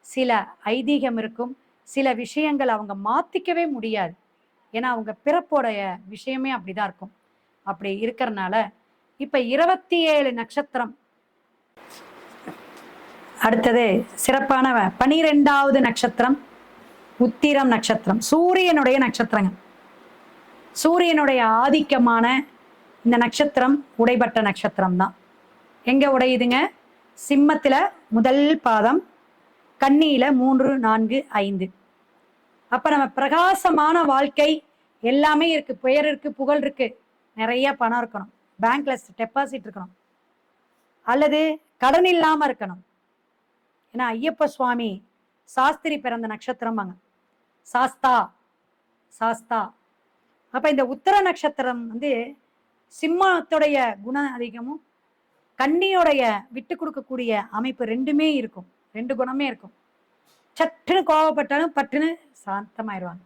சில ஐதீகம் இருக்கும் சில விஷயங்கள் அவங்க மாத்திக்கவே முடியாது. ஏன்னா அவங்க பிறப்போடைய விஷயமே அப்படிதான் இருக்கும். அப்படி இருக்கிறனால இப்ப இருபத்தி ஏழு நட்சத்திரம். அடுத்தது சிறப்பான பனிரெண்டாவது நட்சத்திரம் உத்திரம் நட்சத்திரம். சூரியனுடைய நட்சத்திரங்க. சூரியனுடைய ஆதிக்கமான இந்த நட்சத்திரம் உடைபட்ட நட்சத்திரம் தான் எங்க உடையுதுங்க? சிம்மத்துல முதல் பாதம் கண்ணியில மூன்று நான்கு ஐந்து. அப்ப நம்ம பிரகாசமான வாழ்க்கை எல்லாமே இருக்கு. பெயர் இருக்கு புகழ் இருக்கு. நிறைய பணம் இருக்கணும். பேங்க்ல டெபாசிட் இருக்கணும். அல்லது கடன் இல்லாம இருக்கணும். ஏன்னா ஐயப்ப சுவாமி சாஸ்திரி பிறந்த நட்சத்திரமாங்க சாஸ்தா சாஸ்தா. அப்ப இந்த உத்தர நட்சத்திரம் வந்து சிம்மத்துடைய குணம் அதிகமும் கன்னியோடைய விட்டு கொடுக்கக்கூடிய அமைப்பு ரெண்டுமே இருக்கும். ரெண்டு குணமே இருக்கும். சட்டுன்னு கோவப்பட்டாலும் பட்டுன்னு சாந்தமாயிடுவாங்க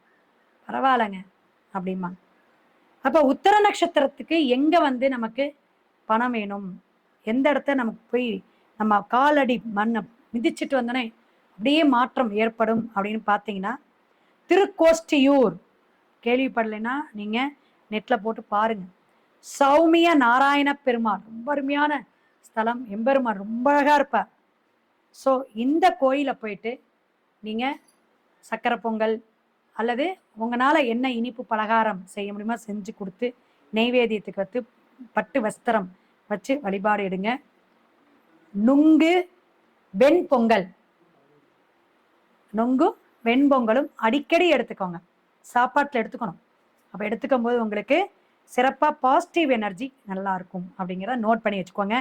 பரவாயில்லைங்க அப்படிம்பாங்க. அப்போ உத்தர நட்சத்திரத்துக்கு எங்கே வந்து நமக்கு பணம் வேணும்? எந்த இடத்த நமக்கு போய் நம்ம காலடி மண்ணை மிதிச்சிட்டு வந்தோன்னே அப்படியே மாற்றம் ஏற்படும் அப்படின்னு பார்த்தீங்கன்னா திருக்கோஷ்டியூர். கேள்விப்படலைன்னா நீங்கள் நெட்டில் போட்டு பாருங்கள் சௌமிய நாராயண பெருமாள் ரொம்ப அருமையான ஸ்தலம் எம்பெருமாள் ரொம்ப அழகாக இருப்பார். ஸோ இந்த கோயிலை போயிட்டு நீங்கள் சக்கரை பொங்கல் அல்லது உங்களால் என்ன இனிப்பு பலகாரம் செய்ய முடியுமோ செஞ்சு கொடுத்து நெய்வேதியத்துக்கு வந்து பட்டு வஸ்திரம் வச்சு வழிபாடு எடுங்க. நுங்கு வெண்பொங்கல். நொங்கும் வெண்பொங்கலும் அடிக்கடி எடுத்துக்கோங்க. சாப்பாட்டில் எடுத்துக்கணும். அப்போ எடுத்துக்கும் போது உங்களுக்கு சிறப்பாக பாசிட்டிவ் எனர்ஜி நல்லா இருக்கும் அப்படிங்கிறத நோட் பண்ணி வச்சுக்கோங்க.